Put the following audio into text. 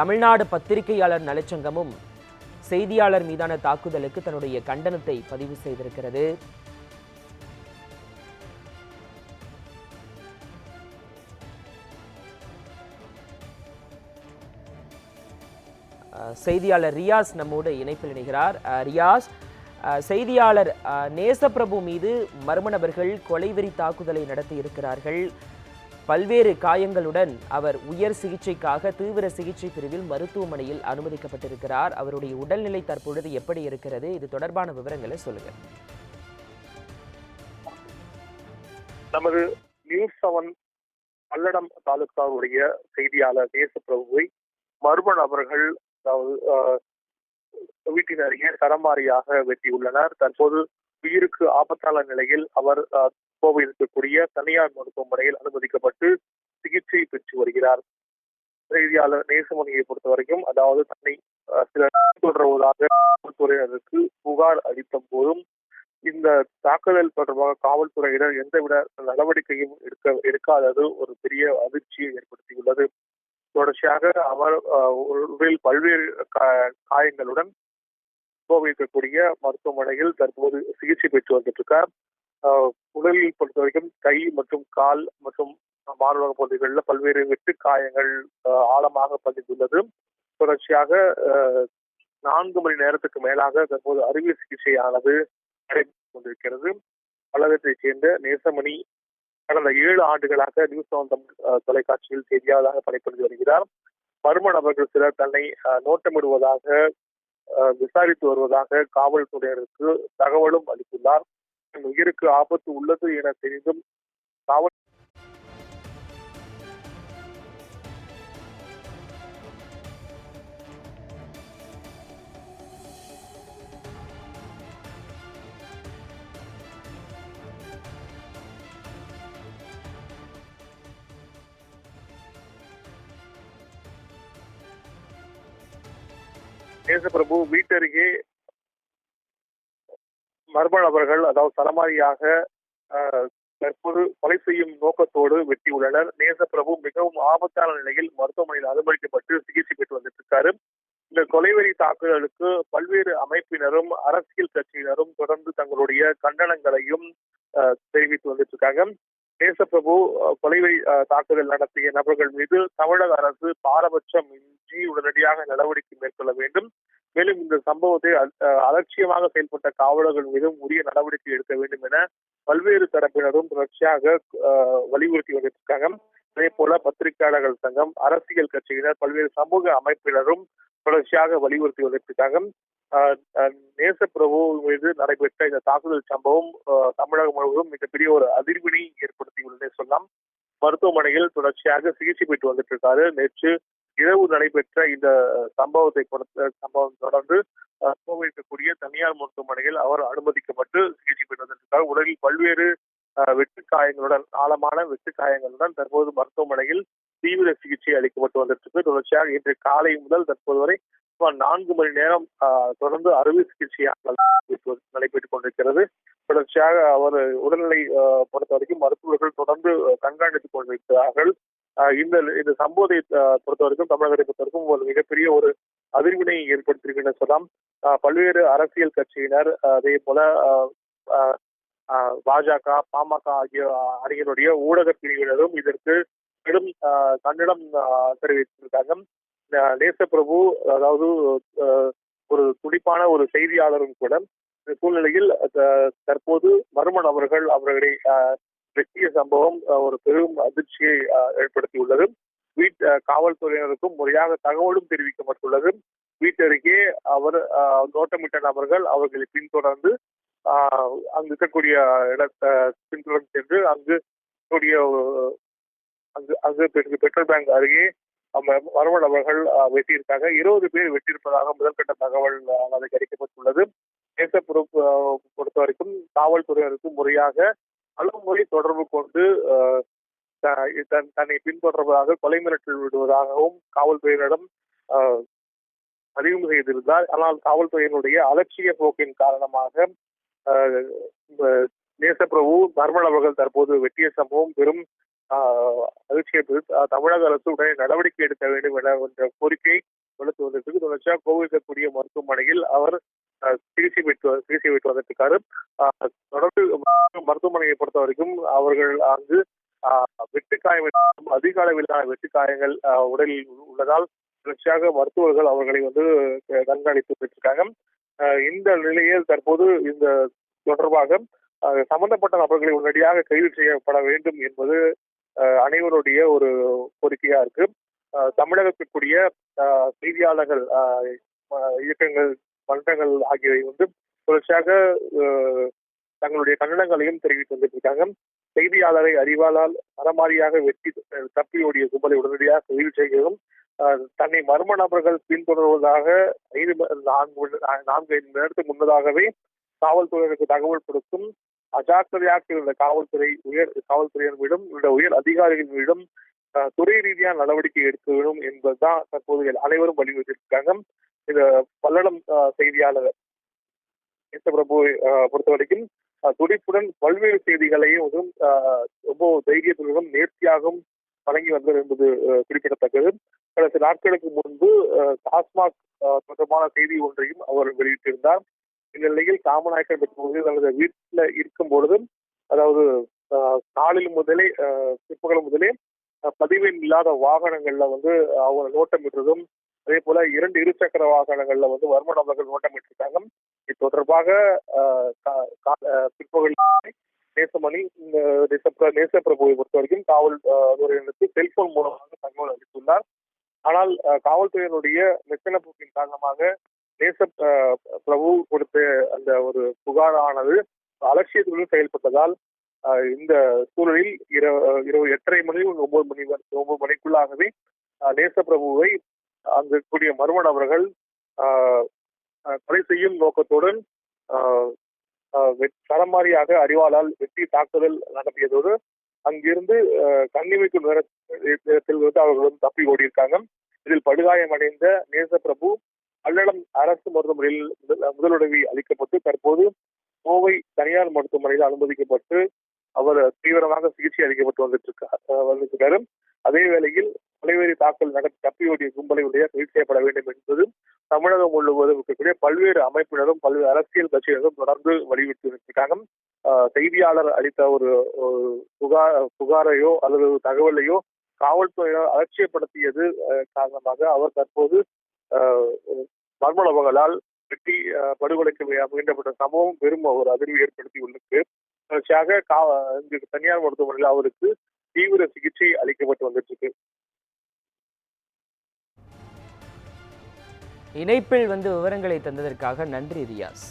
தமிழ்நாடு பத்திரிகையாளர் நலச்சங்கமும் செய்தியாளர் மீதான தாக்குதலுக்கு தன்னுடைய கண்டனத்தை பதிவு செய்திருக்கிறது. செய்தியாளர் ரியாஸ் நம்மோடு இணைப்பில் இணைகிறார். ரியாஸ் செய்தியாளர் நேசப்பிரபு மீது மர்ம நபர்கள் கொலைவெறி தாக்குதலை நடத்தி இருக்கிறார்கள். பல்வேறு காயங்களுடன் அவர் உயர் சிகிச்சைக்காக தீவிர சிகிச்சை பிரிவில் மருத்துவமனையில் அனுமதிக்கப்பட்டிருக்கிறார். அவருடைய உடல்நிலை தற்பொழுது எப்படி இருக்கிறது? இது தொடர்பான விவரங்களை சொல்லுங்க. நமது நியூஸ் செவன் பல்லடம் தாலுகாவுடைய செய்தியாளர் தேசப்பிரபுவை மர்ம நபர்கள் அதாவது ஆஹ், அருகே சரமாரியாக வெட்டியுள்ளனர். தற்போது உயிருக்கு ஆபத்தான நிலையில் அவர் கோவை இருக்கக்கூடிய தனியார் மருத்துவமனையில் அனுமதிக்கப்பட்டு சிகிச்சை பெற்று வருகிறார். செய்தியாளர் நேசமணியை பொறுத்தவரைக்கும் அதாவது தன்னை சில தொடர்வதாக காவல்துறையினருக்கு புகார் அளித்த போதும் இந்த தாக்குதல் தொடர்பாக காவல்துறையினர் எந்தவித நடவடிக்கையும் எடுக்க எடுக்காதது ஒரு பெரிய அதிர்ச்சியை ஏற்படுத்தியுள்ளது. தொடர்ச்சியாக அவர் உடலில் பல்வேறு கா- காயங்களுடன் கோவை இருக்கக்கூடிய மருத்துவமனையில் தற்போது சிகிச்சை பெற்று வந்துட்டு இருக்கார். உடலில் பொறுத்த வரைக்கும் கை மற்றும் கால் மற்றும் மார்பக பகுதிகளில் பல்வேறு வெட்டு காயங்கள் ஆழமாக பதிந்துள்ளது. தொடர்ச்சியாக நான்கு மணி நேரத்துக்கு மேலாக தற்போது அறுவை சிகிச்சையானது நடைபெற்றுக் கொண்டிருக்கிறது. பல்லகத்தைச் சேர்ந்த நேசமணி கடந்த ஏழு ஆண்டுகளாக நியூஸ் செவன் தமிழ் தொலைக்காட்சியில் செய்தியாளராக பணிபுரிந்து வருகிறார். மர்ம நபர்கள் சிலர் தன்னை நோட்டமிடுவதாக விசாரித்து வருவதாக காவல்துறையினருக்கு தகவலும் அளித்துள்ளார். என் உயிருக்கு ஆபத்து உள்ளது என தெரிந்தும் காவல் தேசப்பிரபு வீட்டருகே மர்ம நபர்கள் அதாவது தலைமாரியாக தற்போது கொலை செய்யும் நோக்கத்தோடு வெட்டியுள்ளனர் நேசப்பிரபு மிகவும் ஆபத்தான நிலையில் மருத்துவமனையில் அனுமதிக்கப்பட்டு சிகிச்சை பெற்று வந்துட்டு இருக்காரு இந்த கொலைவெறி தாக்குதலுக்கு பல்வேறு அமைப்பினரும் அரசியல் கட்சியினரும் தொடர்ந்து தங்களுடைய கண்டனங்களையும் தெரிவித்து வந்துட்டு இருக்காங்க நேசப்பிரபு அஹ், கொலைவெறி தாக்குதல் நடத்திய நபர்கள் மீது தமிழக அரசு பாரபட்சம் இன்றி உடனடியாக நடவடிக்கை மேற்கொள்ள வேண்டும். மேலும் இந்த சம்பவத்தை அலட்சியமாக செயல்பட்ட காவலர்கள் மீதும் உரிய நடவடிக்கை எடுக்க வேண்டும் என பல்வேறு தரப்பினரும் தொடர்ச்சியாக வலியுறுத்தி வந்துட்டிருக்காங்க அதே போல பத்திரிகையாளர்கள் சங்கம் அரசியல் கட்சியினர் பல்வேறு சமூக அமைப்பினரும் தொடர்ச்சியாக வலியுறுத்தி வந்துட்டிருக்காங்க நேசப்பிரபு மீது நடைபெற்ற இந்த தாக்குதல் சம்பவம் தமிழகம் முழுவதும் மிகப்பெரிய ஒரு அதிர்வினை ஏற்படுத்தியுள்ளதே சொல்லலாம். மருத்துவமனையில் தொடர்ச்சியாக சிகிச்சை பெற்று வந்துட்டு இருக்காரு. நேற்று இரவு நடைபெற்ற இந்த சம்பவத்தை சம்பவம் தொடர்ந்து கோவை இருக்கக்கூடிய தனியார் மருத்துவமனையில் அவர் அனுமதிக்கப்பட்டு சிகிச்சை பெற்று வந்திருக்கார் உடலில் பல்வேறு வெட்டு காயங்களுடன் ஆழமான வெட்டு காயங்களுடன் தற்போது மருத்துவமனையில் தீவிர சிகிச்சை அளிக்கப்பட்டு வந்திருக்கு தொடர்ச்சியாக இன்று காலை முதல் தற்போது வரை சுமார் நான்கு மணி நேரம் தொடர்ந்து அறுவை சிகிச்சை நடைபெற்றுக் கொண்டிருக்கிறது. தொடர்ச்சியாக அவர் உடல்நிலை பொறுத்த வரைக்கும் மருத்துவர்கள் தொடர்ந்து கண்காணித்துக் கொண்டிருக்கிறார்கள். இந்த இந்த சம்பவத்தை பொறுத்தவரைக்கும் தமிழகத்தை பொறுத்தவரைக்கும் ஒரு மிகப்பெரிய ஒரு அதிர்வினை ஏற்படுத்தியிருக்குன்னு சொல்லலாம். அஹ், பல்வேறு அரசியல் கட்சியினர் அதே போல அஹ், அஹ், பாஜக பாமக ஆகிய அணியினுடைய ஊடக பிரிவினரும் இதற்கு பெரும் அஹ், அஹ், தெரிவித்திருக்காங்க. நேசப்பிரபு அதாவது ஒரு துடிப்பான ஒரு செய்தியாளரும் கூட இந்த சூழ்நிலையில் தற்போது மர்ம நபர்கள் அவர்களை வெட்டிய சம்பவம் ஒரு பெரும் அதிர்ச்சியை ஏற்படுத்தியுள்ளது. வீட் காவல்துறையினருக்கும் முறையாக தகவலும் தெரிவிக்கப்பட்டுள்ளது. வீட்டருகே அவர் நோட்டமிட்ட நபர்கள் அவர்களை பின்தொடர்ந்து ஆஹ், அங்கு இருக்கக்கூடிய இடத்தை பின்தொடர்ந்து சென்று அங்கு அங்கு அங்கு பெட்ரோல் பேங்க் அருகே மர்ம நபர்கள் வெட்டியிருக்காங்க. இருபது பேர் வெட்டியிருப்பதாக முதற்கட்ட தகவல் அஹ், அது கிடைக்கப்பட்டுள்ளது தேசப்புற பொறுத்த வரைக்கும் காவல்துறையினருக்கு முறையாக அளவுமுறை தொடர்பு கொண்டு அஹ், த- தன்- தன்னை பின்தொடர்வதாக கொலை மிரட்டல் விடுவதாகவும் காவல்துறையினரிடம் அஹ், அறிமுகம் செய்திருந்தார். ஆனால் காவல்துறையினுடைய அலட்சிய போக்கின் காரணமாக அஹ், நேசப்பிரபு மர்ம நபர்கள் தற்போது வெட்டிய சம்பவம் பெரும் அதிர்ச்சியை தமிழக அரசு உடனே நடவடிக்கை எடுக்க வேண்டும் என என்ற கோரிக்கை வலுத்து வந்திருக்கு. தொடர்ச்சியாக கோவில் இருக்கக்கூடிய மருத்துவமனையில் அவர் சிகிச்சை பெற்று சிகிச்சை பெற்று ஆஹ், தொடர்ந்து மருத்துவமனையை பொறுத்த வரைக்கும் அவர்கள் அங்கு ஆஹ், வெட்டுக்காயம் அதிக அளவிலான வெட்டுக்காயங்கள் ஆஹ், உடலில் உள்ளதால் தொடர்ச்சியாக மருத்துவர்கள் அவர்களை வந்து கண்காணித்து இருக்காங்க இந்த நிலையில் தற்போது இந்த தொடர்பாக அஹ், சம்பந்தப்பட்ட நபர்களை உடனடியாக கைது செய்யப்பட வேண்டும் என்பது அஹ், அனைவருடைய ஒரு கோரிக்கையா இருக்கு. அஹ், தமிழகத்திற்குரிய அஹ், செய்தியாளர்கள் அஹ், இயக்கங்கள் மன்றங்கள் ஆகியவை வந்து தொடர்ச்சியாக தங்களுடைய கண்டனங்களையும் தெரிவித்து வந்துட்டு இருக்காங்க செய்தியாளரை அறிவாளால் மரமாரியாக வெட்டி அஹ், கும்பலை உடனடியாக கைது செய்யவும் தன்னை மர்ம நபர்கள் பின்தொடர்வதாக ஐந்து நான்கு நான்கு ஐந்து நேரத்துக்கு முன்னதாகவே காவல்துறையினருக்கு தகவல் கொடுக்கும் அஜாக்கிரதையாக இருந்த காவல்துறை உயர் காவல்துறையினரிடம் மீதும் உயர் அதிகாரிகள் துறை ரீதியான நடவடிக்கை எடுக்க வேண்டும் என்பதுதான் தற்போது அனைவரும் வலியுறுத்தியிருக்காங்க இது பல்லடம் செய்தியாளர் எஸ் பிரபு பொறுத்த வரைக்கும் துடிப்புடன் பல்வேறு செய்திகளையும் ரொம்ப தைரியத்துடனும் நேர்த்தியாகவும் வழங்கி வந்தது என்பது குறிப்பிடத்தக்கது. கடந்த சில நாட்களுக்கு முன்பு டாஸ்மாக் தொடர்பான செய்தி ஒன்றையும் அவர் வெளியிட்டிருந்தார். இந்த நிலையில் காமநாயக்கர் பெற்றபோது தனது வீட்டில் இருக்கும் பொழுது அதாவது அஹ், காலையில் முதலே அஹ், பிற்பகல் முதலே பதிவெண் இல்லாத வாகனங்கள்ல வந்து அவங்க நோட்டமிட்டதும் அதே போல இரண்டு இருசக்கர வாகனங்கள்ல வந்து வர்ம நபர்கள் நோட்டமிட்டிருக்காங்க இது தொடர்பாக பிற்பகல் நேசமணி நேசப்பிரபுவை பொறுத்த வரைக்கும் காவல் துறையினருக்கு செல்போன் மூலமாக தகவல் அளித்துள்ளார். ஆனால் காவல்துறையினுடைய மெத்தனப்போக்கின் காரணமாக நேச பிரபு கொடுத்த அந்த ஒரு புகாரானது அலட்சியத்துடன் செயல்பட்டதால் அஹ், இந்த சூழலில் இரவு இரவு எட்டரை மணி ஒன்பது மணி ஒன்பது மணிக்குள்ளாகவே நேச பிரபுவை அங்கு கூடிய மர்ம நபர்கள் கொலை செய்யும் நோக்கத்துடன் அஹ், சரமாரியாக அறிவாளால் வெட்டி தாக்குதல் நடத்தியதோடு அங்கிருந்து கண்ணிமைக்கும் நேரத்தில் வந்து அவர்கள் வந்து தப்பி ஓடியிருக்காங்க. இதில் படுகாயமடைந்த நேசப்பிரபு பல்லடம் அரசு மருத்துவமனையில் முதல்- முதலுதவி அளிக்கப்பட்டு தற்போது கோவை தனியார் மருத்துவமனையில் அனுமதிக்கப்பட்டு அவர் தீவிரமாக சிகிச்சை அளிக்கப்பட்டு வந்துட்டு இருக்கார் வந்துட்டு இருக்காரு. அதே வேளையில் கொலைவெறி தாக்கல் நடத்தி தப்பியோடிய கும்பலையுடைய கைது செய்யப்பட வேண்டும் என்பது தமிழகம் முழுவதும் இருக்கக்கூடிய பல்வேறு அமைப்பினரும் பல்வேறு அரசியல் கட்சியினரும் தொடர்ந்து வலியுறுத்தி இருக்காங்க செய்தியாளர் அளித்த ஒரு புகார் புகாரையோ அல்லது தகவலையோ காவல்துறையினர் அலட்சியப்படுத்தியது காரணமாக அவர் தற்போது அஹ், மர்ம நபர்களால் வெட்டி படுகொலைக்கு முயன்றப்பட்ட சம்பவம் பெரும் ஒரு அதிர்வு ஏற்படுத்தி உள்ளது. தொடர்ச்சியாக கா- தனியார் மருத்துவமனையில் அவருக்கு தீவிர சிகிச்சை அளிக்கப்பட்டு வந்துட்டு இருக்கு. இணைப்பில் வந்து விவரங்களை தந்ததற்காக நன்றி ரியாஸ்.